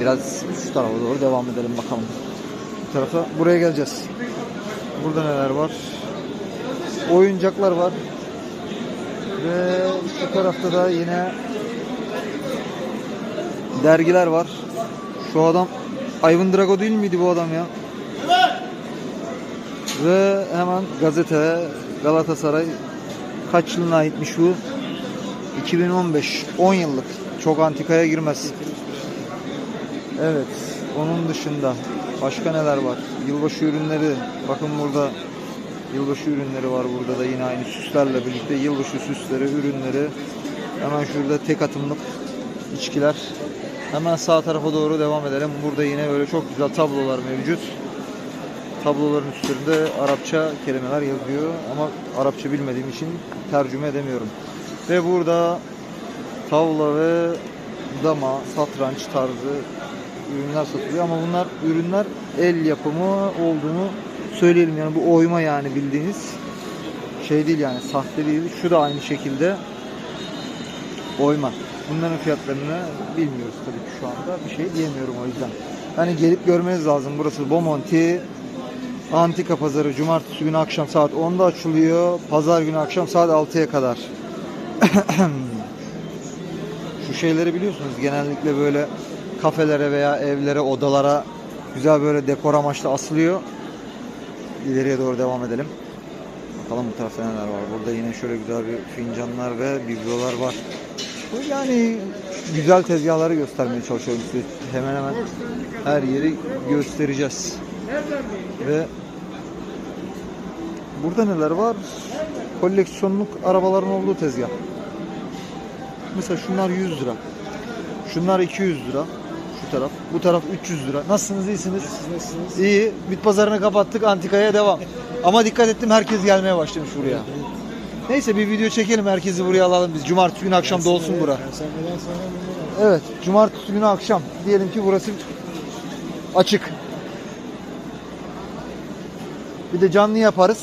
Biraz şu tarafa doğru devam edelim bakalım. Bu tarafa buraya geleceğiz. Burada neler var? Oyuncaklar var. Ve şu tarafta da yine dergiler var. Şu adam Ivan Drago değil miydi bu adam ya? Ve hemen gazete Galatasaray kaç yılına aitmiş bu? 2015 10 yıllık. Çok antikaya girmez. Evet. Onun dışında başka neler var? Yılbaşı ürünleri. Bakın burada yılbaşı ürünleri var burada da yine aynı süslerle birlikte yılbaşı süsleri, ürünleri. Hemen şurada tek atımlık içkiler. Hemen sağ tarafa doğru devam edelim. Burada yine böyle çok güzel tablolar mevcut. Tabloların üstünde Arapça kelimeler yazıyor ama Arapça bilmediğim için tercüme edemiyorum. Ve burada tavla ve dama, satranç tarzı ürünler satılıyor ama bunlar ürünler el yapımı olduğunu söyleyelim yani bu oyma yani bildiğiniz şey değil yani sahte değil. Şu da aynı şekilde oyma. Bunların fiyatlarını bilmiyoruz tabii ki şu anda. Bir şey diyemiyorum o yüzden. Hani gelip görmeniz lazım. Burası Bomonti Antika Pazarı. Cumartesi günü akşam saat 10'da açılıyor. Pazar günü akşam saat 6'ya kadar. Şu şeyleri biliyorsunuz genellikle böyle kafelere veya evlere, odalara güzel böyle dekor amaçlı asılıyor. İleriye doğru devam edelim. Bakalım bu tarafta neler var. Burada yine şöyle güzel bir fincanlar ve biblolar var. Yani güzel tezgahları göstermeye çalışıyorum size. Hemen hemen her yeri göstereceğiz. Ve burada neler var? Koleksiyonluk arabaların olduğu tezgah. Mesela şunlar 100 lira. Şunlar 200 lira. Şu taraf. Bu taraf 300 lira. Nasılsınız? iyisiniz? Nasılsınız? İyi. Bit pazarını kapattık. Antikaya devam. Ama dikkat ettim herkes gelmeye başlamış buraya. Neyse bir video çekelim. Herkesi buraya alalım biz. Cumartesi günü akşam dolsun bura. Perşembeden sonra bunlar. Evet. Cumartesi günü akşam. Diyelim ki burası açık. Bir de canlı yaparız.